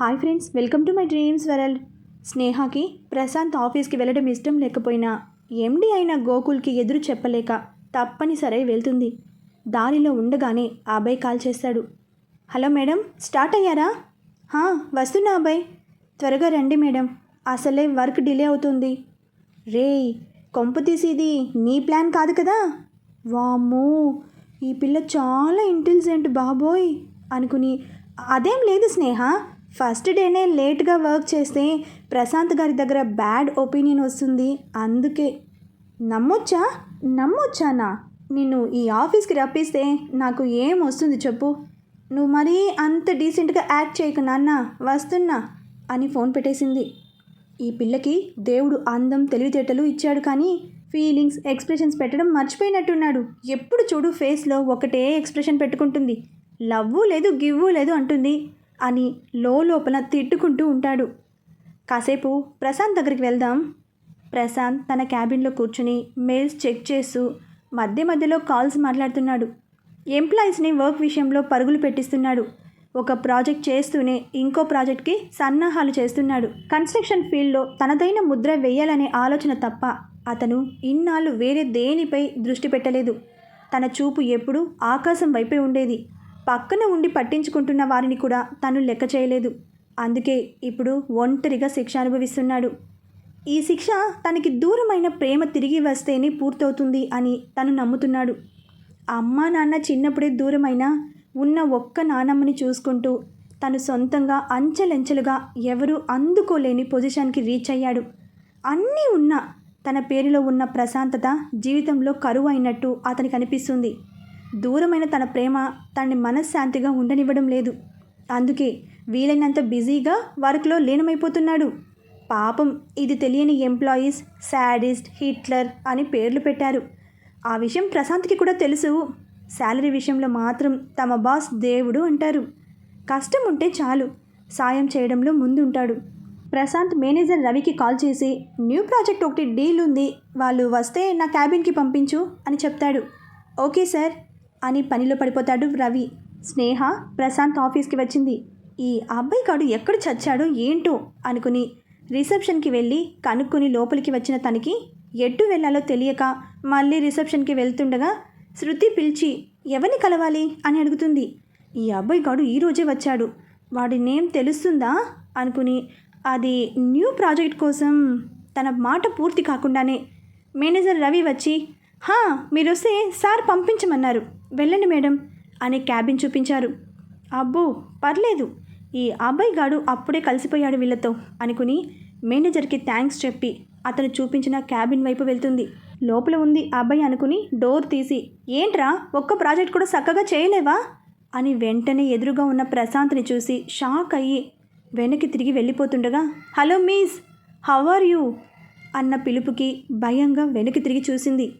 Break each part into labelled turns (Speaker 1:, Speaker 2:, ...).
Speaker 1: Hi friends welcome to my dreams world. స్నేహకి Prashanth ఆఫీస్కి వెళ్ళడం ఇష్టం లేకపోయినా ఎండి అయిన గోకుల్కి ఎదురు చెప్పలేక తప్పనిసరి వెళ్తుంది. దారిలో ఉండగానే అభయ్ కాల్ చేస్తాడు. హలో మేడం స్టార్ట్ అయ్యారా? "హా, వస్తున్నా అభయ్. త్వరగా రండి మేడం అసలే వర్క్ డిలే అవుతుంది. రే కొంపు తీసేది నీ ప్లాన్ కాదు కదా? వామ్మో ఈ పిల్ల చాలా ఇంటెలిజెంట్ బాబోయ్ అనుకుని అదేం లేదు స్నేహ? ఫస్ట్ డేనే లేట్గా వర్క్ చేస్తే ప్రశాంత్ గారి దగ్గర బ్యాడ్ ఒపీనియన్ వస్తుంది. అందుకే నమ్మొచ్చా? నమ్మొచ్చానా? నిన్ను ఈ ఆఫీస్కి రప్పిస్తే నాకు ఏం వస్తుంది చెప్పు. నువ్వు మరీ అంత డీసెంట్గా యాక్ట్ చేయకు నాన్న. వస్తున్నా అని ఫోన్ పెట్టేసింది. ఈ పిల్లకి దేవుడు అందం తెలివితేటలు ఇచ్చాడు కానీ ఫీలింగ్స్ ఎక్స్ప్రెషన్స్ పెట్టడం మర్చిపోయినట్టున్నాడు. ఎప్పుడు చూడు ఫేస్లో ఒకటే ఎక్స్ప్రెషన్ పెట్టుకుంటుంది. లవ్వు లేదు గివ్వు లేదు అంటుంది. అని లోపల తిట్టుకుంటూ ఉంటాడు. కాసేపు ప్రశాంత్ దగ్గరికి వెళ్దాం. ప్రశాంత్ తన క్యాబిన్లో కూర్చుని మెయిల్స్ చెక్ చేస్తూ మధ్య మధ్యలో కాల్స్ మాట్లాడుతున్నాడు. ఎంప్లాయీస్ని వర్క్ విషయంలో పరుగులు పెట్టిస్తున్నాడు. ఒక ప్రాజెక్ట్ చేస్తూనే ఇంకో ప్రాజెక్ట్కి సన్నాహాలు చేస్తున్నాడు. కన్స్ట్రక్షన్ ఫీల్డ్లో తనదైన ముద్ర వేయాలనే ఆలోచన తప్ప అతను ఇన్నాళ్ళు వేరే దేనిపై దృష్టి పెట్టలేదు. తన చూపు ఎప్పుడూ ఆకాశం వైపే ఉండేది. పక్కన ఉండి పట్టించుకుంటున్న వారిని కూడా తను లెక్క చేయలేదు. అందుకే ఇప్పుడు ఒంటరిగా శిక్ష అనుభవిస్తున్నాడు. ఈ శిక్ష తనకి దూరమైన ప్రేమ తిరిగి వస్తేనే పూర్తవుతుంది అని తను నమ్ముతున్నాడు. అమ్మా నాన్న చిన్నప్పుడే దూరమైన ఉన్న ఒక్క నానమ్మని చూసుకుంటూ తను సొంతంగా అంచెలంచెలుగా ఎవరూ అందుకోలేని పొజిషన్కి రీచ్ అయ్యాడు. అన్నీ ఉన్నా తన పేరులో ఉన్న ప్రశాంతత జీవితంలో కరువు అయినట్టు అతనికి అనిపిస్తుంది. దూరమైన తన ప్రేమ తనని మనశ్శాంతిగా ఉండనివ్వడం లేదు. అందుకే వీలైనంత బిజీగా వర్క్లో లీనమైపోతున్నాడు. పాపం ఇది తెలియని ఎంప్లాయీస్ శాడిస్ట్ హిట్లర్ అని పేర్లు పెట్టారు. ఆ విషయం ప్రశాంత్కి కూడా తెలుసు. శాలరీ విషయంలో మాత్రం తమ బాస్ దేవుడు అంటారు. కష్టం ఉంటే చాలు. సాయం చేయడంలో ముందుంటాడు. ప్రశాంత్ మేనేజర్ రవికి కాల్ చేసి న్యూ ప్రాజెక్ట్ ఒకటి డీల్ ఉంది. వాళ్ళు వస్తే నా క్యాబిన్కి పంపించు అని చెప్తాడు. Okay sir. అని పనిలో పడిపోతాడు రవి. స్నేహ ప్రశాంత్ ఆఫీస్కి వచ్చింది. ఈ అబ్బాయి కాడు ఎక్కడ చచ్చాడో ఏంటో అనుకుని రిసెప్షన్కి వెళ్ళి కనుక్కొని లోపలికి వచ్చిన తనకి ఎటు వెళ్ళాలో తెలియక మళ్ళీ రిసెప్షన్కి వెళ్తుండగా శృతి పిలిచి ఎవరిని కలవాలి? అని అడుగుతుంది. ఈ అబ్బాయి గాడు ఈరోజే వచ్చాడు. వాడి నేమ్ తెలుస్తుందా? అనుకుని అది న్యూ ప్రాజెక్ట్ కోసం తన మాట పూర్తి కాకుండానే. మేనేజర్ రవి వచ్చి మీరు వస్తే సార్ పంపించమన్నారు. వెళ్ళండి మేడం అని క్యాబిన్ చూపించారు. అబ్బో పర్లేదు. ఈ అబ్బాయి గాడు అప్పుడే కలిసిపోయాడు వీళ్ళతో అనుకుని మేనేజర్కి థ్యాంక్స్ చెప్పి అతను చూపించిన క్యాబిన్ వైపు వెళ్తుంది. లోపల ఉంది ఆ అబ్బాయి అనుకుని డోర్ తీసి ఏంట్రా ఒక్క ప్రాజెక్ట్ కూడా చక్కగా చేయలేవా? అని వెంటనే ఎదురుగా ఉన్న ప్రశాంత్ని చూసి షాక్ అయ్యి వెనక్కి తిరిగి వెళ్ళిపోతుండగా hello miss how are you? అన్న పిలుపుకి భయంగా వెనక్కి తిరిగి చూసింది.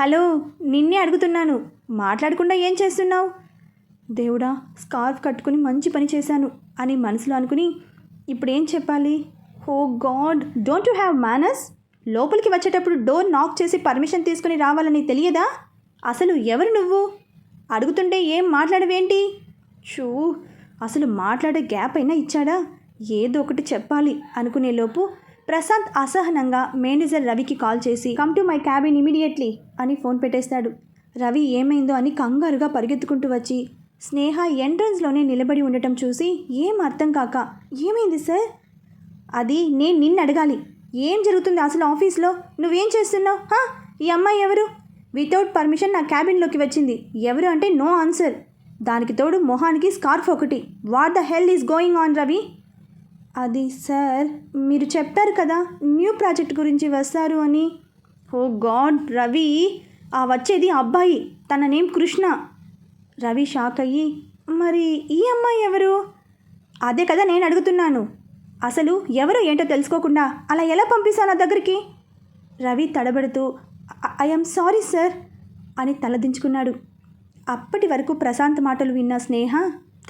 Speaker 1: హలో నిన్నే అడుగుతున్నాను. మాట్లాడకుండా ఏం చేస్తున్నావు? దేవుడా స్కార్ఫ్ కట్టుకుని మంచి పని చేశాను అని మనసులో అనుకుని ఇప్పుడేం చెప్పాలి? హో god don't you have manners? లోపలికి వచ్చేటప్పుడు డోర్ నాక్ చేసి పర్మిషన్ తీసుకుని రావాలని తెలియదా? అసలు ఎవరు నువ్వు? అడుగుతుంటే ఏం మాట్లాడవేంటి? షూ అసలు మాట్లాడే గ్యాప్ అయినా ఇచ్చాడా? ఏదో ఒకటి చెప్పాలి అనుకునేలోపు ప్రశాంత్ అసహనంగా మేనేజర్ రవికి కాల్ చేసి come to my cabin immediately అని ఫోన్ పెట్టేస్తాడు. రవి ఏమైందో అని కంగారుగా పరిగెత్తుకుంటూ వచ్చి స్నేహ ఎంట్రన్స్లోనే నిలబడి ఉండటం చూసి ఏం అర్థం కాక ఏమైంది సార్? అది నేను నిన్ను అడగాలి. ఏం జరుగుతుంది అసలు ఆఫీస్లో? నువ్వేం చేస్తున్నావు? హా? ఈ అమ్మాయి ఎవరు? వితౌట్ పర్మిషన్ నా క్యాబిన్లోకి వచ్చింది. ఎవరు అంటే నో ఆన్సర్. దానికి తోడు మొహానికి స్కార్ఫ్ ఒకటి. What the hell is going on Ravi? అది సార్ మీరు చెప్పారు కదా న్యూ ప్రాజెక్ట్ గురించి వస్తారు అని. ఓ గాడ్ రవి ఆ వచ్చేది అబ్బాయి తన నేమ్ కృష్ణ. రవి షాక్ అయ్యి మరి ఈ అమ్మాయి ఎవరు? అదే కదా నేను అడుగుతున్నాను. అసలు ఎవరో ఏంటో తెలుసుకోకుండా అలా ఎలా పంపిస్తాను నా దగ్గరికి? రవి తడబడుతూ ఐఎమ్ సారీ సార్ అని తలదించుకున్నాడు అప్పటి వరకు ప్రశాంత్ మాటలు విన్న స్నేహ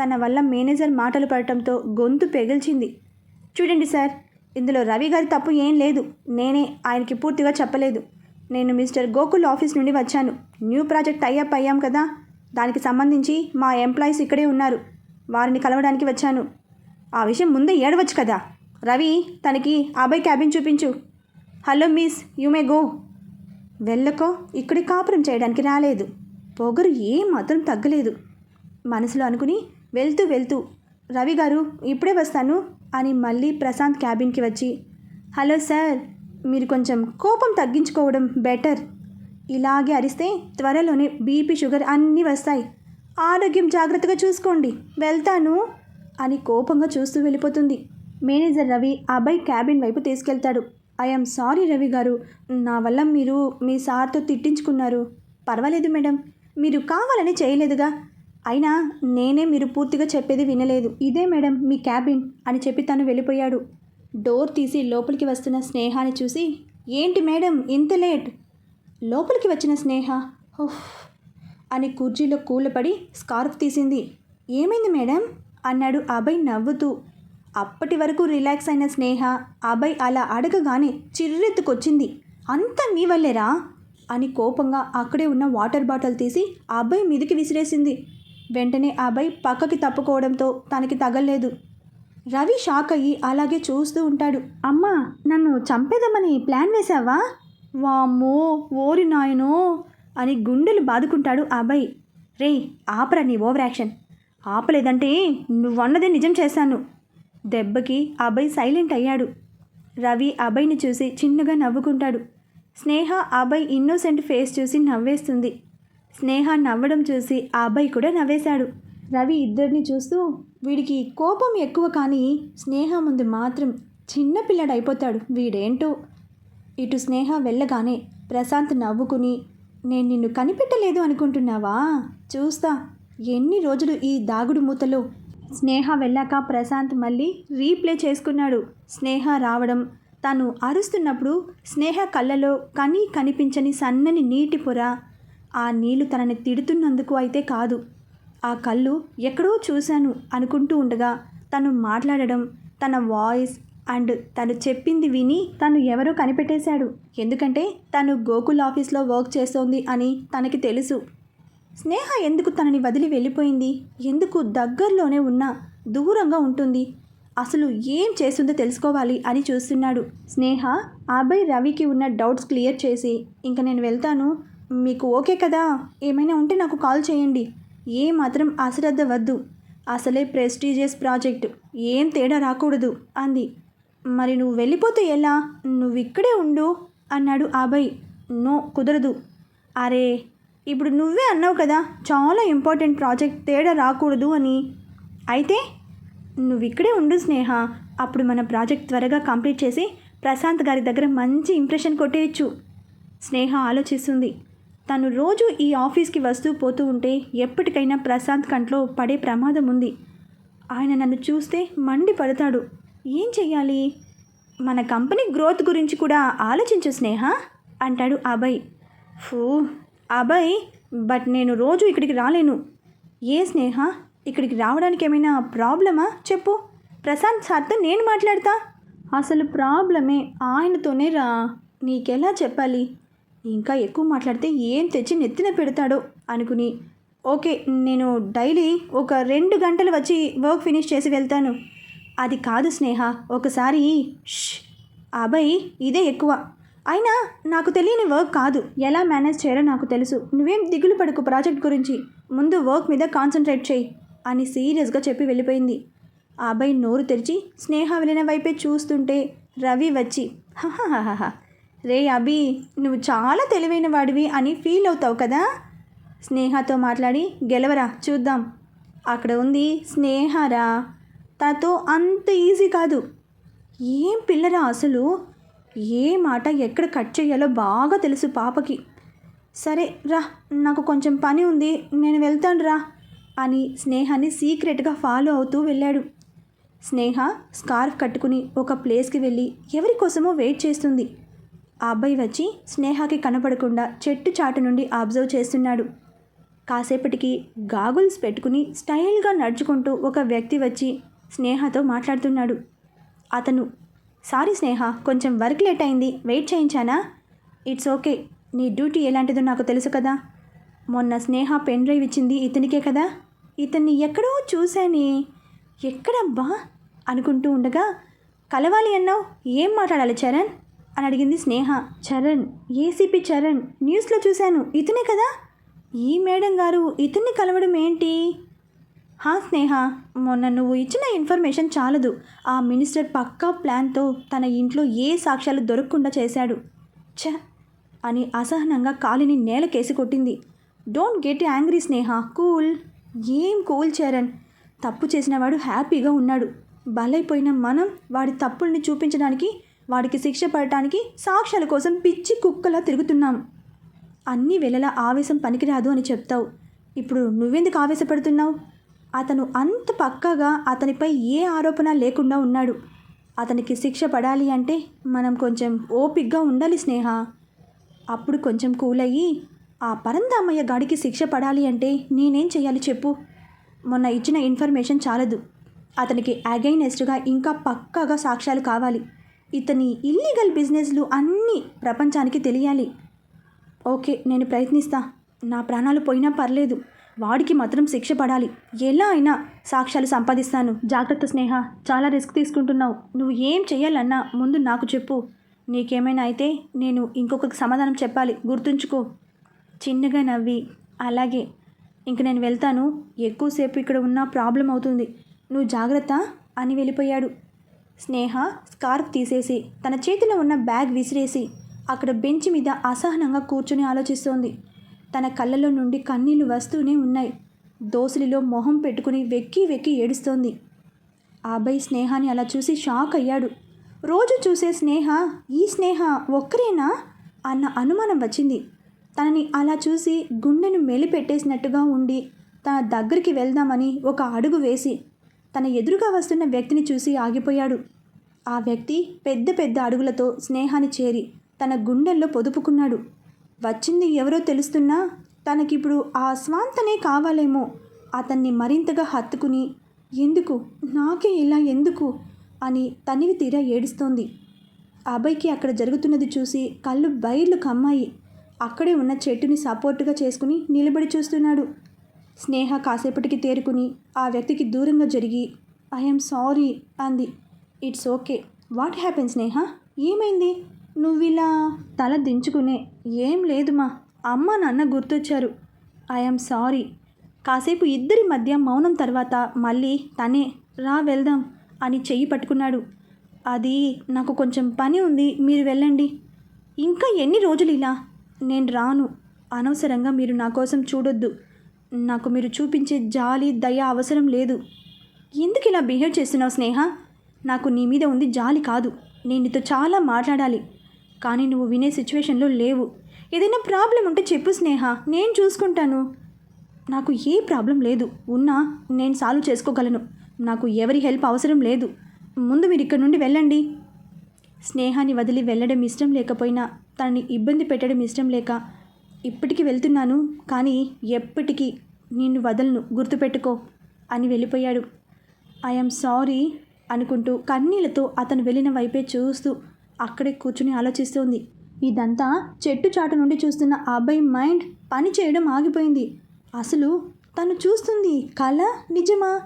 Speaker 1: తన వల్ల మేనేజర్ మాటలు పడటంతో గొంతు పెగిల్చింది. చూడండి సార్ ఇందులో రవి గారి తప్పు ఏం లేదు. నేనే ఆయనకి పూర్తిగా చెప్పలేదు. నేను మిస్టర్ గోకుల్ ఆఫీస్ నుండి వచ్చాను. న్యూ ప్రాజెక్ట్ టైఅప్ అయ్యాం కదా. దానికి సంబంధించి మా ఎంప్లాయీస్ ఇక్కడే ఉన్నారు. వారిని కలవడానికి వచ్చాను. ఆ విషయం ముందే ఏడవచ్చు కదా. రవి తనకి అబ్బాయి క్యాబిన్ చూపించు. Hello miss you may go. వెళ్ళకో ఇక్కడి కాపురం చేయడానికి రాలేదు. పొగరు ఏ మాత్రం తగ్గలేదు. మనసులో అనుకుని వెళ్తూ వెళ్తూ రవి గారు ఇప్పుడే వస్తాను. అని మళ్ళీ ప్రశాంత్ క్యాబిన్కి వచ్చి హలో సార్ మీరు కొంచెం కోపం తగ్గించుకోవడం బెటర్. ఇలాగే అరిస్తే త్వరలోనే బీపీ షుగర్ అన్నీ వస్తాయి. ఆరోగ్యం జాగ్రత్తగా చూసుకోండి. వెళ్తాను అని కోపంగా చూస్తూ వెళ్ళిపోతుంది. మేనేజర్ రవి అబ్బాయి క్యాబిన్ వైపు తీసుకెళ్తాడు. ఐఎమ్ సారీ రవి గారు. నా వల్ల మీరు మీ సార్తో తిట్టించుకున్నారు. పర్వాలేదు మేడం. మీరు కావాలని చేయలేదుగా. అయినా నేనే మీరు పూర్తిగా చెప్పేది వినలేదు. ఇదే మేడం మీ క్యాబిన్ అని చెప్పి తను వెళ్ళిపోయాడు. డోర్ తీసి లోపలికి వస్తున్న స్నేహాని చూసి ఏంటి మేడం ఇంత లేట్? లోపలికి వచ్చిన స్నేహ? హుఫ్ అని కుర్చీలో కూలపడి స్కార్ఫ్ తీసింది. ఏమైంది మేడం? అన్నాడు అభయ్ నవ్వుతూ. అప్పటి వరకు రిలాక్స్ అయిన స్నేహ అభయ్ అలా అడగగానే చిర్రెత్తుకొచ్చింది. అంతా మీ వల్లేరా? అని కోపంగా అక్కడే ఉన్న వాటర్ బాటిల్ తీసి అభయ్ మీదికి విసిరేసింది. వెంటనే అభయ్ పక్కకి తప్పుకోవడంతో తనకి తగలేదు రవి షాక్ అయ్యి అలాగే చూస్తూ ఉంటాడు. అమ్మా నన్ను చంపేదామని ప్లాన్ వేశావా? వామ్మో ఓరి నాయనో అని గుండెలు బాదుకుంటాడు అభయ్ రే ఆపరా నీ ఓవర్ యాక్షన్. ఆపలేదంటే నువ్వన్నదే నిజం చేశాను. దెబ్బకి అభయ్ సైలెంట్ అయ్యాడు. రవి అభయ్ని చూసి చిన్నగా నవ్వుకుంటాడు. స్నేహ అభయ్ ఇన్నోసెంట్ ఫేస్ చూసి నవ్వేస్తుంది. స్నేహ నవ్వడం చూసి ఆ అబ్బాయి కూడా నవ్వేశాడు. రవి ఇద్దరిని చూస్తూ వీడికి కోపం ఎక్కువ కానీ స్నేహ ముందు మాత్రం చిన్నపిల్లడు అయిపోతాడు వీడేంటో. ఇటు స్నేహ వెళ్ళగానే ప్రశాంత్ నవ్వుకుని నేను నిన్ను కనిపెట్టలేదు అనుకుంటున్నావా? చూస్తా. ఎన్ని రోజులు ఈ దాగుడు మూతలో? స్నేహ వెళ్ళాక ప్రశాంత్ మళ్ళీ రీప్లే చేసుకున్నాడు. స్నేహ రావడం తను అరుస్తున్నప్పుడు స్నేహ కళ్ళలో కనీ కనిపించని సన్నని నీటి పొర ఆ నీళ్ళు తనని తిడుతున్నందుకు అయితే కాదు. ఆ కళ్ళు ఎక్కడో చూశాను అనుకుంటూ ఉండగా తను మాట్లాడడం తన వాయిస్ అండ్ తను చెప్పింది విని తను ఎవరో కనిపెట్టేశాడు. ఎందుకంటే తను గోకుల్ ఆఫీస్లో వర్క్ చేస్తోంది అని తనకి తెలుసు. స్నేహ ఎందుకు తనని వదిలి వెళ్ళిపోయింది? ఎందుకు దగ్గరలోనే ఉన్నా దూరంగా ఉంటుంది? అసలు ఏం చేస్తుందో తెలుసుకోవాలి అని చూస్తున్నాడు. స్నేహ అబ్బాయి రవికి ఉన్న డౌట్స్ క్లియర్ చేసి ఇంక నేను వెళ్తాను. మీకు ఓకే కదా? ఏమైనా ఉంటే నాకు కాల్ చేయండి. ఏ మాత్రం అశ్రద్ధ వద్దు. అసలే ప్రెస్టీజియస్ ప్రాజెక్ట్. ఏం తేడా రాకూడదు అంది. మరి నువ్వు వెళ్ళిపోతే ఎలా? నువ్వు ఇక్కడే ఉండు అన్నాడు అభయ్ నో కుదరదు. అరే ఇప్పుడు నువ్వే అన్నావు కదా చాలా ఇంపార్టెంట్ ప్రాజెక్ట్ తేడా రాకూడదు అని. అయితే నువ్వు ఇక్కడే ఉండు స్నేహ. అప్పుడు మన ప్రాజెక్ట్ త్వరగా కంప్లీట్ చేసి ప్రశాంత్ గారి దగ్గర మంచి ఇంప్రెషన్ కొట్టేయచ్చు. స్నేహ ఆలోచిస్తుంది. తను రోజు ఈ ఆఫీస్కి వస్తూ పోతూ ఉంటే ఎప్పటికైనా ప్రశాంత్ కంట్లో పడే ప్రమాదం ఉంది. ఆయన నన్ను చూస్తే మండి పడతాడు ఏం చెయ్యాలి? మన కంపెనీ గ్రోత్ గురించి కూడా ఆలోచించు స్నేహ! అంటాడు అభయ్. ఫూ అభయ్ బట్ నేను రోజు ఇక్కడికి రాలేను. ఏ స్నేహ? ఇక్కడికి రావడానికి ఏమైనా ప్రాబ్లమా? చెప్పు. ప్రశాంత్ సార్తో నేను మాట్లాడతా? అసలు ప్రాబ్లమే ఆయనతోనే రా నీకెలా చెప్పాలి? ఇంకా ఎక్కువ మాట్లాడితే ఏం తెచ్చి నెత్తిన పెడతాడో అనుకుని ఓకే నేను డైలీ ఒక రెండు గంటలు వచ్చి వర్క్ ఫినిష్ చేసి వెళ్తాను. అది కాదు స్నేహ ఒకసారి ష్ అబ్బాయి ఇదే ఎక్కువ. అయినా నాకు తెలియని వర్క్ కాదు. ఎలా మేనేజ్ చేయాలో నాకు తెలుసు. నువ్వేం దిగులు పడకు ప్రాజెక్ట్ గురించి. ముందు వర్క్ మీద కాన్సన్ట్రేట్ చేయి అని సీరియస్గా చెప్పి వెళ్ళిపోయింది. ఆ అబ్బాయి నోరు తెరిచి స్నేహ వెళ్ళిన వైపే చూస్తుంటే రవి వచ్చి "హహహహహ, రే అభి నువ్వు చాలా తెలివైన వాడివి అని ఫీల్ అవుతావు కదా? స్నేహతో మాట్లాడి గెలవరా చూద్దాం. అక్కడ ఉంది స్నేహరా తనతో అంత ఈజీ కాదు. ఏం పిల్లరా అసలు? ఏ మాట ఎక్కడ కట్ చేయాలో బాగా తెలుసు పాపకి. సరే రా నాకు కొంచెం పని ఉంది నేను వెళ్తాను రా అని స్నేహాన్ని సీక్రెట్గా ఫాలో అవుతూ వెళ్ళాడు. స్నేహ స్కార్ఫ్ కట్టుకుని ఒక ప్లేస్కి వెళ్ళి ఎవరి కోసమో వెయిట్ చేస్తుంది. ఆ అబ్బాయి వచ్చి స్నేహకి కనపడకుండా చెట్టు చాటు నుండి అబ్జర్వ్ చేస్తున్నాడు. కాసేపటికి గాగుల్స్ పెట్టుకుని స్టైల్గా నడుచుకుంటూ ఒక వ్యక్తి వచ్చి స్నేహతో మాట్లాడుతున్నాడు. అతను సారీ స్నేహ కొంచెం వర్క్ లేట్ అయింది వెయిట్ చేయించానా? ఇట్స్ ఓకే నీ డ్యూటీ ఎలాంటిదో నాకు తెలుసు కదా. మొన్న స్నేహ పెన్ డ్రైవ్ ఇచ్చింది ఇతనికే కదా. ఇతన్ని ఎక్కడో చూశానే. ఎక్కడబ్బా? అనుకుంటూ ఉండగా కలవాలి అన్నావు ఏం మాట్లాడాలి చరణ్? అని అడిగింది స్నేహ. చరణ్ ఏసీపీ చరణ్ న్యూస్లో చూశాను. ఇతనే కదా? ఈ మేడం గారు ఇతన్ని కలవడం ఏంటి? హా స్నేహ మొన్న నువ్వు ఇచ్చిన ఇన్ఫర్మేషన్ చాలదు. ఆ మినిస్టర్ పక్కా ప్లాన్తో తన ఇంట్లో ఏ సాక్ష్యాలు దొరకకుండా చేశాడు. ఛ! అని అసహనంగా కాలిని నేలకేసి కొట్టింది. Don't get angry Sneha. Cool. ఏం కూల్ చరణ్? తప్పు చేసినవాడు హ్యాపీగా ఉన్నాడు. బలైపోయిన మనం వాడి తప్పుల్ని చూపించడానికి వాడికి శిక్ష పడటానికి సాక్ష్యాల కోసం పిచ్చి కుక్కలా తిరుగుతున్నాం. అన్ని వేళలా ఆవేశం పనికిరాదు అని చెప్తావు. ఇప్పుడు నువ్వెందుకు ఆవేశపడుతున్నావు? అతను అంత పక్కాగా అతనిపై ఏ ఆరోపణ లేకుండా ఉన్నాడు. అతనికి శిక్ష పడాలి అంటే మనం కొంచెం ఓపిగ్గా ఉండాలి స్నేహ. అప్పుడు కొంచెం కూల్ అయ్యి ఆ పరందామయ్య గాడికి శిక్ష పడాలి అంటే నేనేం చేయాలి చెప్పు. మొన్న ఇచ్చిన ఇన్ఫర్మేషన్ చాలదు. అతనికి అగైనెస్ట్గా ఇంకా పక్కాగా సాక్ష్యాలు కావాలి. ఇతని ఇల్లీగల్ బిజినెస్లు అన్నీ ప్రపంచానికి తెలియాలి. ఓకే నేను ప్రయత్నిస్తా. నా ప్రాణాలు పోయినా పర్లేదు. వాడికి మాత్రం శిక్ష పడాలి. ఎలా అయినా సాక్ష్యాలు సంపాదిస్తాను. జాగ్రత్త స్నేహ చాలా రిస్క్ తీసుకుంటున్నావు. నువ్వు ఏం చేయాలన్నా ముందు నాకు చెప్పు. నీకేమైనా అయితే నేను ఇంకొకరికి సమాధానం చెప్పాలి. గుర్తుంచుకో. చిన్నగా నవ్వి అలాగే. ఇంక నేను వెళ్తాను. ఎక్కువసేపు ఇక్కడ ఉన్న ప్రాబ్లం అవుతుంది. నువ్వు జాగ్రత్త అని వెళ్ళిపోయాడు. స్నేహ స్కార్ఫ్ తీసేసి తన చేతిలో ఉన్న బ్యాగ్ విసిరేసి అక్కడ బెంచ్ మీద అసహనంగా కూర్చుని ఆలోచిస్తోంది. తన కళ్ళలో నుండి కన్నీళ్ళు వస్తూనే ఉన్నాయి. దోసలిలో మొహం పెట్టుకుని వెక్కి వెక్కి ఏడుస్తోంది. ఆ అబ్బాయి స్నేహాన్ని అలా చూసి షాక్ అయ్యాడు. రోజు చూసే స్నేహ ఈ స్నేహ ఒక్కరేనా? అన్న అనుమానం వచ్చింది. తనని అలా చూసి గుండెను మెలిపెట్టేసినట్టుగా ఉండి తన దగ్గరికి వెళ్దామని ఒక అడుగు వేసి తన ఎదురుగా వస్తున్న వ్యక్తిని చూసి ఆగిపోయాడు. ఆ వ్యక్తి పెద్ద పెద్ద అడుగులతో స్నేహాన్ని చేరి తన గుండెల్లో పొదుపుకున్నాడు. వచ్చింది ఎవరో తెలుస్తున్నా తనకిప్పుడు ఆ స్వాంతనే కావాలేమో. అతన్ని మరింతగా హత్తుకుని ఎందుకు? నాకే ఇలా ఎందుకు? అని తనివి తీరా ఏడుస్తోంది. ఆ అబ్బాయికి అక్కడ జరుగుతున్నది చూసి కళ్ళు బయర్లు కమ్మాయి. అక్కడే ఉన్న చెట్టుని సపోర్టుగా చేసుకుని నిలబడి చూస్తున్నాడు. స్నేహ కాసేపటికి తేరుకుని ఆ వ్యక్తికి దూరంగా జరిగి ఐఎమ్ సారీ అంది. It's okay. What happen Sneha? ఏమైంది? నువ్విలా తల దించుకునే ఏం లేదు మా. అమ్మ నాన్న గుర్తొచ్చారు. I'm sorry. కాసేపు ఇద్దరి మధ్య మౌనం తర్వాత మళ్ళీ తనే రా వెళ్దాం అని చెయ్యి పట్టుకున్నాడు. అది నాకు కొంచెం పని ఉంది మీరు వెళ్ళండి. ఇంకా ఎన్ని రోజులు ఇలా? నేను రాను. అనవసరంగా మీరు నా కోసం చూడొద్దు. నాకు మీరు చూపించే జాలి దయ అవసరం లేదు. ఎందుకు ఇలా బిహేవ్ చేస్తున్నావు స్నేహ? నాకు నీ మీద ఉంది జాలి కాదు. నేను నీతో చాలా మాట్లాడాలి. కానీ నువ్వు వినే సిచ్యువేషన్లో లేవు. ఏదైనా ప్రాబ్లం ఉంటే చెప్పు స్నేహ. నేను చూసుకుంటాను. నాకు ఏ ప్రాబ్లం లేదు. ఉన్నా నేను సాల్వ్ చేసుకోగలను. నాకు ఎవరి హెల్ప్ అవసరం లేదు. ముందు మీరు ఇక్కడ నుండి వెళ్ళండి. స్నేహాన్ని వదిలి వెళ్ళడం ఇష్టం లేకపోయినా తనని ఇబ్బంది పెట్టడం ఇష్టం లేక ఇప్పటికి వెళ్తున్నాను కానీ ఎప్పటికీ నిన్ను వదలను గుర్తుపెట్టుకో అని వెళ్ళిపోయాడు. ఐఎమ్ సారీ అనుకుంటూ కన్నీళ్ళతో అతను వెళ్ళిన వైపే చూస్తూ అక్కడే కూర్చుని ఆలోచిస్తోంది. ఇదంతా చెట్టు చాటు నుండి చూస్తున్న ఆ అబ్బాయి మైండ్ పని చేయడం ఆగిపోయింది. అసలు తను చూస్తుంది కళ నిజమా?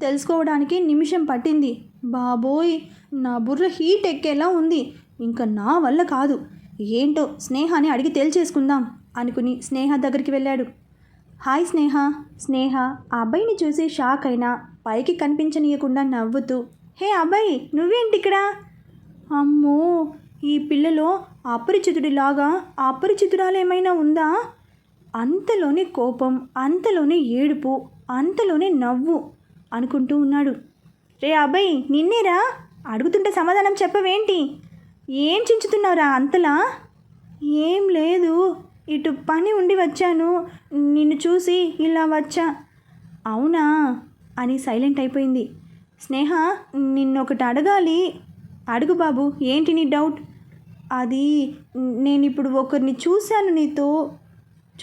Speaker 1: తెలుసుకోవడానికి నిమిషం పట్టింది. బాబోయ్ నా బుర్ర హీట్ ఎక్కేలా ఉంది. ఇంకా నా వల్ల కాదు. ఏంటో స్నేహాన్ని అడిగి తేల్చేసుకుందాం. అనుకుని స్నేహ దగ్గరికి వెళ్ళాడు. హాయ్ స్నేహ. స్నేహ ఆ అబ్బాయిని చూసి షాక్ అయినా పైకి కనిపించనీయకుండా నవ్వుతూ హే అబ్బాయి నువ్వేంటి ఇక్కడ అమ్మో ఈ పిల్లలో అపరిచితుడిలాగా అపరిచితురాలేమైనా ఉందా? అంతలోనే కోపం అంతలోనే ఏడుపు అంతలోనే నవ్వు అనుకుంటూ ఉన్నాడు. రే అబ్బాయి నిన్నేరా? అడుగుతుంటే సమాధానం చెప్పవేంటి? ఏం చించుతున్నావురా అంతలా? ఏం లేదు. ఇటు పని ఉండి వచ్చాను. నిన్ను చూసి ఇలా వచ్చా. అవునా? అని సైలెంట్ అయిపోయింది. స్నేహ నిన్నొకటి అడగాలి. అడుగు బాబు ఏంటి నీ డౌట్? అది నేను ఇప్పుడు ఒకరిని చూశాను నీతో.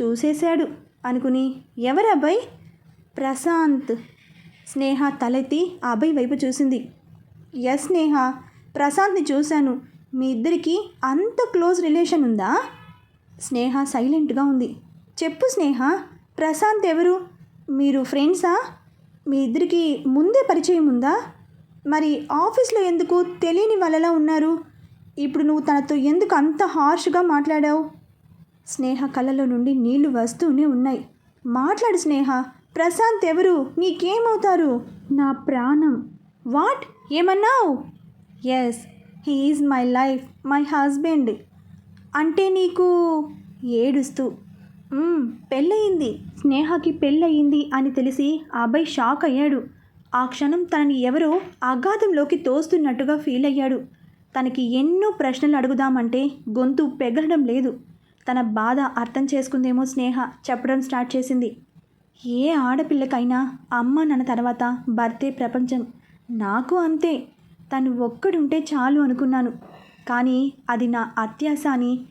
Speaker 1: చూసేశాడు అనుకుని ఎవరు అబ్బాయి? ప్రశాంత్. స్నేహ తలెత్తి ఆ అబ్బాయి వైపు చూసింది. ఎస్ స్నేహ ప్రశాంత్ని చూశాను. మీ ఇద్దరికి అంత క్లోజ్ రిలేషన్ ఉందా? స్నేహ సైలెంట్గా ఉంది. చెప్పు స్నేహ ప్రశాంత్ ఎవరు? మీరు ఫ్రెండ్సా? మీ ఇద్దరికి ముందే పరిచయం ఉందా? మరి ఆఫీస్లో ఎందుకు తెలియని వాళ్ళలా ఉన్నారు? ఇప్పుడు నువ్వు తనతో ఎందుకు అంత హార్ష్గా మాట్లాడావు? స్నేహ కళ్ళలో నుండి నీళ్ళు వస్తూనే ఉన్నాయి. మాట్లాడు స్నేహ ప్రశాంత్ ఎవరు? నీకేమవుతారు? నా ప్రాణం. వాట్? ఏమన్నావు? Yes he is my life my husband అంటే నీకు ఏడుస్తూ పెళ్ళయింది స్నేహకి పెళ్ళయింది అని తెలిసి ఆ అబ్బాయి షాక్ అయ్యాడు. ఆ క్షణం తనని ఎవరో అగాధంలోకి తోస్తున్నట్టుగా ఫీల్ అయ్యాడు. తనకి ఎన్నో ప్రశ్నలు అడుగుదామంటే గొంతు పెగలడం లేదు. తన బాధ అర్థం చేసుకుందేమో స్నేహ చెప్పడం స్టార్ట్ చేసింది. ఏ ఆడపిల్లకైనా అమ్మ నాన్న తర్వాత భర్తే ప్రపంచం. నాకు అంతే. తను ఒక్కడుంటే చాలు అనుకున్నాను. కానీ అది నా అత్యాశ అని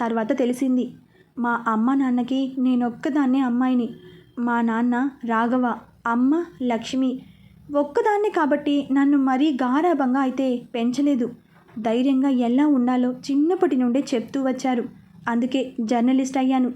Speaker 1: తర్వాత తెలిసింది. మా అమ్మ నాన్నకి నేనొక్కదాన్నే అమ్మాయిని. మా నాన్న రాఘవ అమ్మ లక్ష్మి. ఒక్కదాన్నే కాబట్టి నన్ను మరీ గారాభంగా అయితే పెంచలేదు. ధైర్యంగా ఎలా ఉండాలో చిన్నప్పటి నుండే చెప్తూ వచ్చారు. అందుకే జర్నలిస్ట్ అయ్యాను.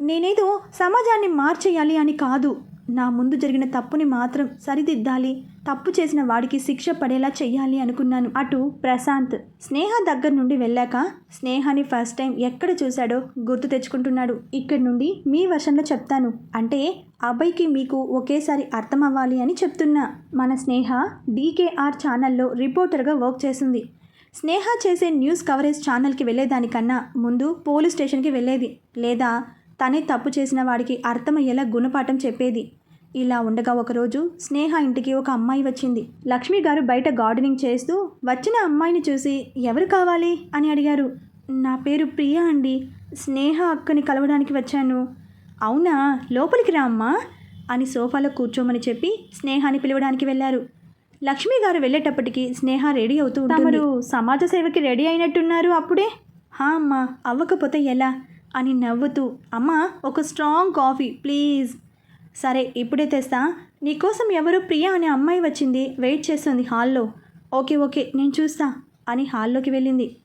Speaker 1: నేనేదో సమాజాన్ని మార్చేయాలి అని కాదు. నా ముందు జరిగిన తప్పుని మాత్రం సరిదిద్దాలి. తప్పు చేసిన వాడికి శిక్ష పడేలా చెయ్యాలి అనుకున్నాను. అటు ప్రశాంత్. స్నేహ దగ్గర నుండి వెళ్ళాక స్నేహాని ఫస్ట్ టైం ఎక్కడ చూశాడో గుర్తు తెచ్చుకుంటున్నాడు. ఇక్కడి నుండి మీ వర్షంలో చెప్తాను. అంటే అబ్బాయికి మీకు ఒకేసారి అర్థం అవ్వాలి అని చెప్తున్నా. మన స్నేహ డీకేఆర్ ఛానల్లో రిపోర్టర్గా వర్క్ చేసింది స్నేహ చేసే న్యూస్ కవరేజ్ ఛానల్కి వెళ్ళేదానికన్నా ముందు పోలీస్ స్టేషన్కి వెళ్ళేది. లేదా తనే తప్పు చేసిన వాడికి అర్థమయ్యేలా గుణపాఠం చెప్పేది. ఇలా ఉండగా ఒకరోజు స్నేహ ఇంటికి ఒక అమ్మాయి వచ్చింది. లక్ష్మి గారు బయట గార్డెనింగ్ చేస్తూ వచ్చిన అమ్మాయిని చూసి ఎవరు కావాలి? అని అడిగారు. నా పేరు ప్రియా అండి. స్నేహ అక్కని కలవడానికి వచ్చాను. అవునా? లోపలికి రా అమ్మా. అని సోఫాలో కూర్చోమని చెప్పి స్నేహాని పిలవడానికి వెళ్ళారు. లక్ష్మి గారు వెళ్ళేటప్పటికి స్నేహ రెడీ అవుతూ తమరు సమాజ సేవకి రెడీ అయినట్టున్నారు అప్పుడే? హా అమ్మా అవ్వకపోతే ఎలా? అని నవ్వుతూ అమ్మా ఒక స్ట్రాంగ్ కాఫీ ప్లీజ్. సరే ఇప్పుడే తెస్తా. నీకోసం ఎవరో ప్రియా అనే అమ్మాయి వచ్చింది వెయిట్ చేస్తుంది హాల్లో. ఓకే ఓకే నేను చూస్తా అని హాల్లోకి వెళ్ళింది.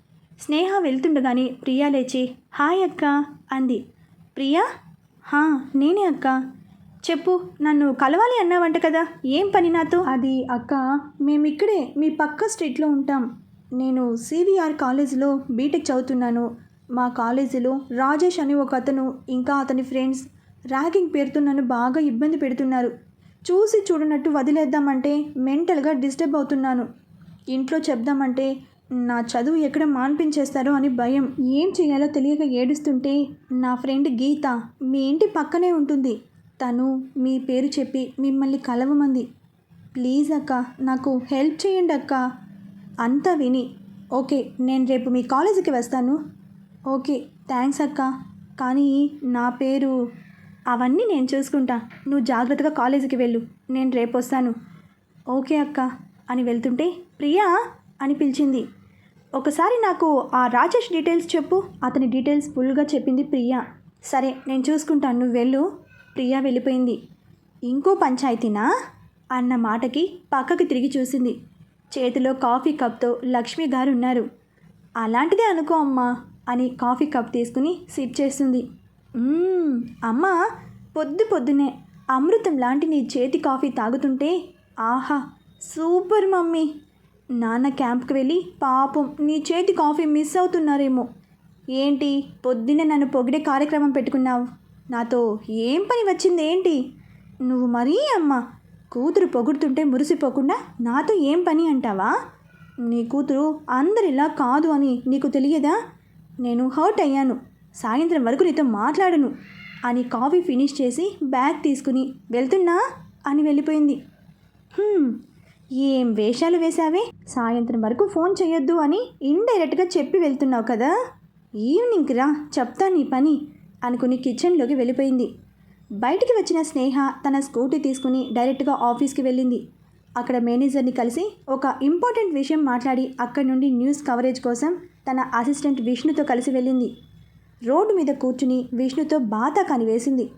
Speaker 1: స్నేహ వెళ్తుండగానే ప్రియా లేచి హాయ్ అక్క అంది. ప్రియా? హా నేనే అక్క. చెప్పు నన్ను కలవాలి అన్నావంట కదా ఏం పని నాతో? అది అక్క మేమిక్కడే మీ పక్క స్ట్రీట్లో ఉంటాం. నేను సివిఆర్ కాలేజీలో బీటెక్ చదువుతున్నాను. మా కాలేజీలో రాజేష్ అని ఒక అతను ఇంకా అతని ఫ్రెండ్స్ ర్యాగింగ్ పేరుతో నన్ను బాగా ఇబ్బంది పెడుతున్నారు. చూసి చూడనట్టు వదిలేద్దామంటే మెంటల్గా డిస్టర్బ్ అవుతున్నాను. ఇంట్లో చెప్దామంటే నా చదువు ఎక్కడ మాన్పించేస్తారో అని భయం. ఏం చేయాలో తెలియక ఏడుస్తుంటే నా ఫ్రెండ్ గీత మీ ఇంటి పక్కనే ఉంటుంది. తను మీ పేరు చెప్పి మిమ్మల్ని కలవమంది. ప్లీజ్ అక్క నాకు హెల్ప్ చేయండి అక్క అంతా విని ఓకే నేను రేపు మీ కాలేజీకి వస్తాను. ఓకే థ్యాంక్స్ అక్క. కానీ నా పేరు అవన్నీ నేను చూసుకుంటా. నువ్వు జాగ్రత్తగా కాలేజీకి వెళ్ళు. నేను రేపు వస్తాను. ఓకే అక్క అని వెళ్తుంటే ప్రియా అని పిలిచింది. ఒకసారి నాకు ఆ రాజేష్ డీటెయిల్స్ చెప్పు. అతని డీటెయిల్స్ ఫుల్గా చెప్పింది ప్రియా. సరే నేను చూసుకుంటాను నువ్వు వెళ్ళు. ప్రియా వెళ్ళిపోయింది. ఇంకో పంచాయతీనా? అన్న మాటకి పక్కకి తిరిగి చూసింది. చేతిలో కాఫీ కప్తో లక్ష్మి గారు ఉన్నారు. అలాంటిదే అనుకో అమ్మా. అని కాఫీ కప్ తీసుకుని సిప్ చేస్తుంది. అమ్మా పొద్దు పొద్దునే అమృతం లాంటి నీ చేతి కాఫీ తాగుతుంటే ఆహా సూపర్ మమ్మీ. నాన్న క్యాంప్కి వెళ్ళి పాపం నీ చేతి కాఫీ మిస్ అవుతున్నారేమో. ఏంటి పొద్దున్నే నన్ను పొగిడే కార్యక్రమం పెట్టుకున్నావు? నాతో ఏం పని వచ్చింది ఏంటి? నువ్వు మరీ అమ్మ కూతురు పొగుడుతుంటే మురిసిపోకుండా నాతో ఏం పని అంటావా? నీ కూతురు అందరిలా కాదు అని నీకు తెలియదా? నేను హర్ట్ అయ్యాను. సాయంత్రం వరకు నీతో మాట్లాడను అని కాఫీ ఫినిష్ చేసి బ్యాగ్ తీసుకుని వెళ్తున్నా అని వెళ్ళిపోయింది. ఏం వేషాలు వేశావే? సాయంత్రం వరకు ఫోన్ చేయొద్దు అని ఇండైరెక్ట్గా చెప్పి వెళ్తున్నావు కదా? ఈవినింగ్కి రా చెప్తా నీ పని అనుకుని కిచెన్లోకి వెళ్ళిపోయింది. బయటికి వచ్చిన స్నేహ తన స్కూటీ తీసుకుని డైరెక్ట్గా ఆఫీస్కి వెళ్ళింది. అక్కడ మేనేజర్ని కలిసి ఒక ఇంపార్టెంట్ విషయం మాట్లాడి అక్కడి నుండి న్యూస్ కవరేజ్ కోసం తన అసిస్టెంట్ విష్ణుతో కలిసి వెళ్ళింది. రోడ్డు మీద కూర్చుని విష్ణుతో బాత కనివేసింది.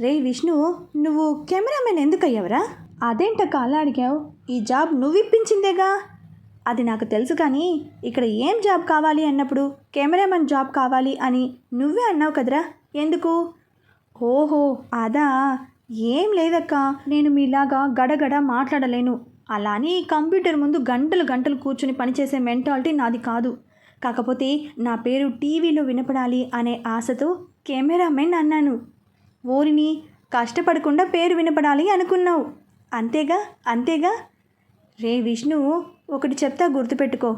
Speaker 1: రే విష్ణు నువ్వు కెమెరామెన్ ఎందుకు అయ్యావురా అదేంటక్క అలా అడిగావు? ఈ జాబ్ నువ్వు ఇప్పించిందేగా అది నాకు తెలుసు కానీ ఇక్కడ ఏం జాబ్ కావాలి అన్నప్పుడు కెమెరామెన్ జాబ్ కావాలి అని నువ్వే అన్నావు కదరా? ఎందుకు? ఓహో అదా. ఏం లేదక్క నేను మీలాగా గడగడ మాట్లాడలేను. అలానే ఈ కంప్యూటర్ ముందు గంటలు గంటలు కూర్చుని పనిచేసే మెంటాలిటీ నాది కాదు. కాకపోతే నా పేరు టీవీలో వినపడాలి అనే ఆశతో కెమెరామెన్ అన్నాను. ఓరిని కష్టపడకుండా పేరు వినపడాలి అనుకున్నావు. అంతేగా అంతేగా? రే విష్ణు ఒకటి చెప్తా గుర్తుపెట్టుకో.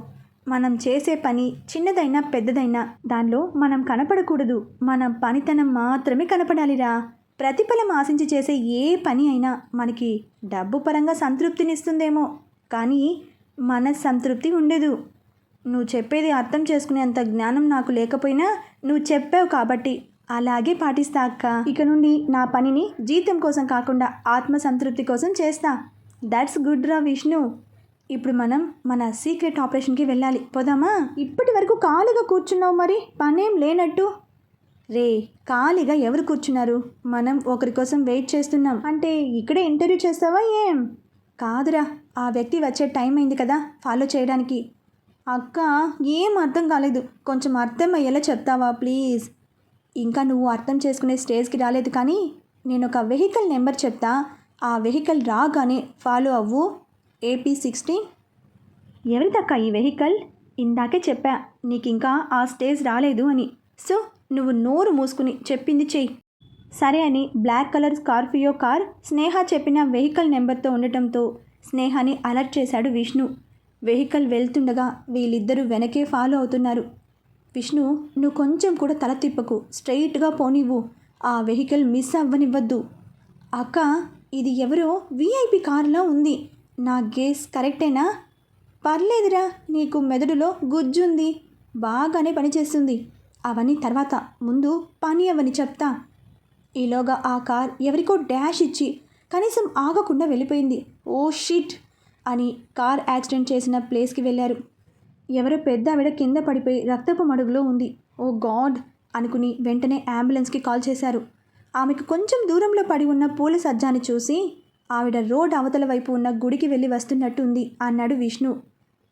Speaker 1: మనం చేసే పని చిన్నదైనా పెద్దదైనా దానిలో మనం కనపడకూడదు. మన పనితనం మాత్రమే కనపడాలిరా. ప్రతిఫలం ఆశించి చేసే ఏ పని అయినా మనకి డబ్బు పరంగా సంతృప్తినిస్తుందేమో. కానీ మన సంతృప్తి ఉండదు. నువ్వు చెప్పేది అర్థం చేసుకునేంత జ్ఞానం నాకు లేకపోయినా నువ్వు చెప్పావు కాబట్టి అలాగే పాటిస్తా అక్క. ఇక నుండి నా పనిని జీతం కోసం కాకుండా ఆత్మ సంతృప్తి కోసం చేస్తా. దట్స్ గుడ్ రా విష్ణు. ఇప్పుడు మనం మన సీక్రెట్ ఆపరేషన్కి వెళ్ళాలి. పోదామా? ఇప్పటి వరకు ఖాళీగా కూర్చున్నావు మరి? పనేం లేనట్టు. రే ఖాళీగా ఎవరు కూర్చున్నారు? మనం ఒకరి కోసం వెయిట్ చేస్తున్నాం. అంటే ఇక్కడే ఇంటర్వ్యూ చేస్తావా ఏం? కాదురా ఆ వ్యక్తి వచ్చే టైం అయింది కదా ఫాలో చేయడానికి. అక్క ఏం అర్థం కాలేదు. కొంచెం అర్థం అయ్యేలా చెప్తావా ప్లీజ్? ఇంకా నువ్వు అర్థం చేసుకునే స్టేజ్కి రాలేదు కానీ నేను ఒక వెహికల్ నెంబర్ చెప్తా. ఆ వెహికల్ రాగానే ఫాలో అవ్వు. ఏపీ సిక్స్టీన్ ఎవరిదక్క ఈ వెహికల్? ఇందాకే చెప్పా నీకు ఇంకా ఆ స్టేజ్ రాలేదు అని. సో నువ్వు నోరు మూసుకుని చెప్పింది చెయ్యి. సరే అని black colour Scorpio car Sneha చెప్పిన వెహికల్ నెంబర్తో ఉండటంతో స్నేహాని అలర్ట్ చేశాడు విష్ణు. వెహికల్ వెళ్తుండగా వీళ్ళిద్దరూ వెనకే ఫాలో అవుతున్నారు. విష్ణు నువ్వు కొంచెం కూడా తల తిప్పకు. స్ట్రైట్గా పోనివ్వు. ఆ వెహికల్ మిస్ అవ్వనివ్వద్దు. అక్క ఇది ఎవరో విఐపి కారులా ఉంది. నా గేస్ కరెక్టేనా? పర్లేదురా నీకు మెదడులో గుజ్జుంది. బాగానే పనిచేస్తుంది. అవన్నీ తర్వాత ముందు పని అవని చెప్తా. ఈలోగా ఆ కార్ ఎవరికో డ్యాష్ ఇచ్చి కనీసం ఆగకుండా వెళ్ళిపోయింది. Oh shit! అని కార్ యాక్సిడెంట్ చేసిన ప్లేస్కి వెళ్ళారు. ఎవరో పెద్ద ఆవిడ కింద పడిపోయి రక్తపు మడుగులో ఉంది. Oh god! అనుకుని వెంటనే అంబులెన్స్కి కాల్ చేశారు. ఆమెకు కొంచెం దూరంలో పడి ఉన్న పూల సజ్జాని చూసి ఆవిడ రోడ్ అవతల వైపు ఉన్న గుడికి వెళ్ళి వస్తున్నట్టుంది అన్నాడు విష్ణు.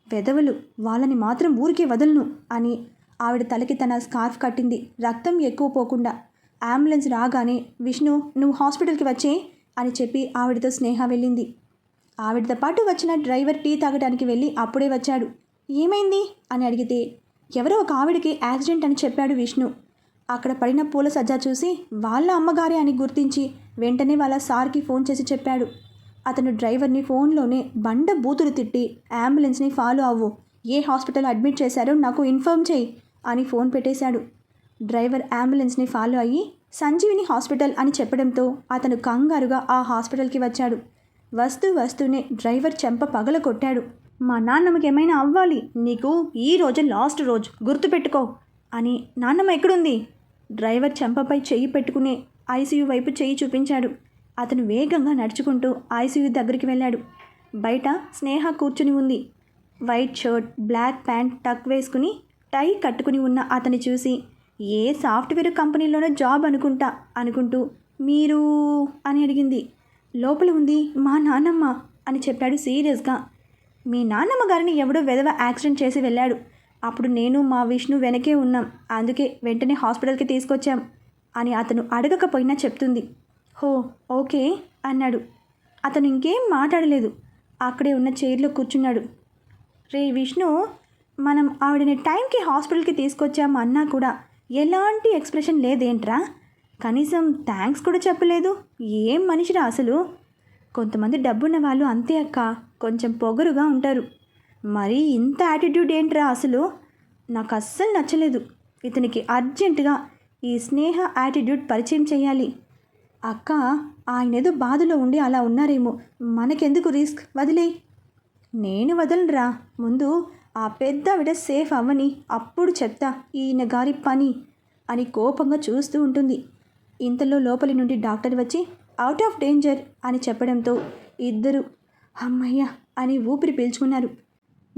Speaker 1: పెదవులు వాళ్ళని మాత్రం ఊరికే వదలను! అని ఆవిడ తలకి తన స్కార్ఫ్ కట్టింది. రక్తం ఎక్కువ పోకుండా. అంబులెన్స్ రాగానే విష్ణు నువ్వు హాస్పిటల్కి వచ్చే అని చెప్పి ఆవిడతో స్నేహ వెళ్ళింది. ఆవిడతో పాటు వచ్చిన డ్రైవర్ టీ తాగడానికి వెళ్ళి అప్పుడే వచ్చాడు. ఏమైంది? అని అడిగితే ఎవరో ఒక ఆవిడకి యాక్సిడెంట్ అని చెప్పాడు విష్ణు. అక్కడ పడిన పూల సజ్జా చూసి వాళ్ళ అమ్మగారే అని గుర్తించి వెంటనే వాళ్ళ సార్కి ఫోన్ చేసి చెప్పాడు. అతను డ్రైవర్ని ఫోన్లోనే బండ బూతులు తిట్టి అంబులెన్స్ని ఫాలో అవ్వు. ఏ హాస్పిటల్ అడ్మిట్ చేశారో నాకు ఇన్ఫార్మ్ చేయి. అని ఫోన్ పెట్టేశాడు. డ్రైవర్ అంబులెన్స్ని ఫాలో అయ్యి సంజీవిని హాస్పిటల్ అని చెప్పడంతో అతను కంగారుగా ఆ హాస్పిటల్కి వచ్చాడు. వస్తూ వస్తూనే డ్రైవర్ చెంప పగల కొట్టాడు. మా నాన్నమ్మకి ఏమైనా అవ్వాలి? నీకు ఈ రోజు లాస్ట్ రోజు. గుర్తుపెట్టుకో అని నాన్నమ్మ ఎక్కడుంది? డ్రైవర్ చెంపపై చెయ్యి పెట్టుకునే ఐసీయూ వైపు చెయ్యి చూపించాడు. అతను వేగంగా నడుచుకుంటూ ఐసీయూ దగ్గరికి వెళ్ళాడు. బయట స్నేహ కూర్చుని ఉంది. వైట్ షర్ట్ బ్లాక్ ప్యాంట్ టక్ వేసుకుని టై కట్టుకుని ఉన్న అతన్ని చూసి ఏ సాఫ్ట్వేర్ కంపెనీలోనో జాబ్ అనుకుంటా అనుకుంటూ మీరు అని అడిగింది. లోపల ఉంది మా నాన్నమ్మ అని చెప్పాడు సీరియస్గా. మీ నాన్నమ్మ గారిని ఎవడో వెధవ యాక్సిడెంట్ చేసి వెళ్ళాడు. అప్పుడు నేను మా విష్ణు వెనకే ఉన్నాం. అందుకే వెంటనే హాస్పిటల్కి తీసుకొచ్చాం అని అతను అడగకపోయినా చెప్తుంది. హో ఓకే అన్నాడు. అతను ఇంకేం మాట్లాడలేదు. అక్కడే ఉన్న చైర్లో కూర్చున్నాడు. రే విష్ణు మనం ఆవిడని టైంకి హాస్పిటల్కి తీసుకొచ్చాము అన్నా కూడా ఎలాంటి ఎక్స్ప్రెషన్ లేదేంట్రా? కనీసం థ్యాంక్స్ కూడా చెప్పలేదు. ఏం మనిషిరా అసలు? కొంతమంది డబ్బున్న వాళ్ళు అంతే అక్క. కొంచెం పొగరుగా ఉంటారు. మరీ ఇంత యాటిట్యూడ్ ఏంట్రా అసలు? నాకు అస్సలు నచ్చలేదు. ఇతనికి అర్జెంటుగా ఈ స్నేహ యాటిట్యూడ్ పరిచయం చేయాలి అక్క ఆయన ఏదో బాధలో ఉండి అలా ఉన్నారేమో. మనకెందుకు రిస్క్? వదిలే నేను వదలరా ముందు ఆ పెద్దవిడ సేఫ్ అవ్వని అప్పుడు చెప్తా ఈయన గారి పని అని కోపంగా చూస్తూ ఉంటుంది. ఇంతలో లోపలి నుండి డాక్టర్ వచ్చి అవుట్ ఆఫ్ డేంజర్ అని చెప్పడంతో ఇద్దరు అమ్మయ్య అని ఊపిరి పీల్చుకున్నారు.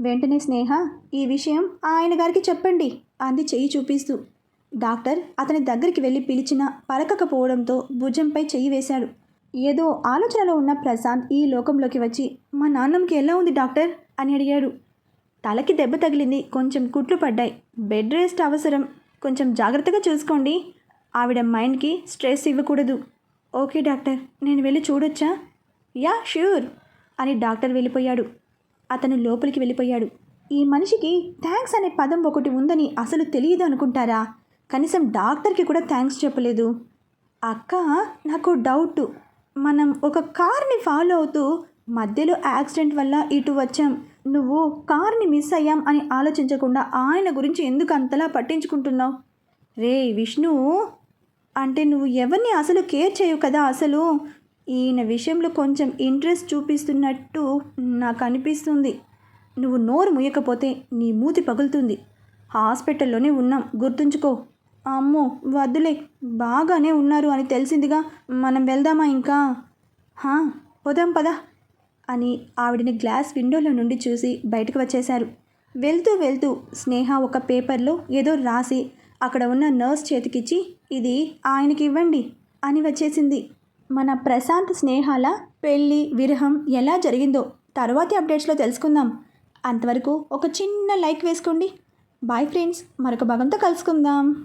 Speaker 1: వెంటనే స్నేహ ఈ విషయం ఆయన గారికి చెప్పండి అంది చెయ్యి చూపిస్తూ. డాక్టర్ అతని దగ్గరికి వెళ్ళి పిలిచినా పలకకపోవడంతో భుజంపై చెయ్యి వేశాడు. ఏదో ఆలోచనలో ఉన్న ప్రశాంత్ ఈ లోకంలోకి వచ్చి మా నాన్నమ్మకి ఎలా ఉంది డాక్టర్? అని అడిగాడు. తలకి దెబ్బ తగిలింది కొంచెం కుట్లు పడ్డాయి. బెడ్ రెస్ట్ అవసరం. కొంచెం జాగ్రత్తగా చూసుకోండి. ఆవిడ మైండ్కి స్ట్రెస్ ఇవ్వకూడదు. ఓకే డాక్టర్ నేను వెళ్ళి చూడొచ్చా? యా ష్యూర్ అని డాక్టర్ వెళ్ళిపోయాడు. అతను లోపలికి వెళ్ళిపోయాడు. ఈ మనిషికి థ్యాంక్స్ అనే పదం ఒకటి ఉందని అసలు తెలియదు అనుకుంటారా? కనీసం డాక్టర్కి కూడా థ్యాంక్స్ చెప్పలేదు. అక్క నాకు డౌట్. మనం ఒక కార్ని ఫాలో అవుతూ మధ్యలో యాక్సిడెంట్ వల్ల ఇటు వచ్చాం. నువ్వు కార్ని మిస్ అయ్యాం అని ఆలోచించకుండా ఆయన గురించి ఎందుకు అంతలా పట్టించుకుంటున్నావు? రే విష్ణు! అంటే నువ్వు ఎవరిని అసలు కేర్ చేయవు కదా అసలు? ఈయన విషయంలో కొంచెం ఇంట్రెస్ట్ చూపిస్తున్నట్టు నాకు అనిపిస్తుంది. నువ్వు నోరు ముయ్యకపోతే నీ మూతి పగులుతుంది. హాస్పిటల్లోనే ఉన్నాం గుర్తుంచుకో. అమ్మో వద్దులే బాగానే ఉన్నారు అని తెలిసిందిగా మనం వెళ్దామా ఇంకా? హా పోదాం పదా. అని ఆవిడని గ్లాస్ విండోలో నుండి చూసి బయటకు వచ్చేశారు. వెళ్తూ వెళ్తూ స్నేహ ఒక పేపర్లో ఏదో రాసి అక్కడ ఉన్న నర్స్ చేతికిచ్చి ఇది ఆయనకి ఇవ్వండి అని వచ్చేసింది. మన ప్రశాంత్ స్నేహాల పెళ్ళి విరహం ఎలా జరిగిందో తర్వాతి అప్డేట్స్లో తెలుసుకుందాం. అంతవరకు ఒక చిన్న లైక్ వేసుకోండి. బాయ్ ఫ్రెండ్స్ మరొక భాగంతో కలుసుకుందాం.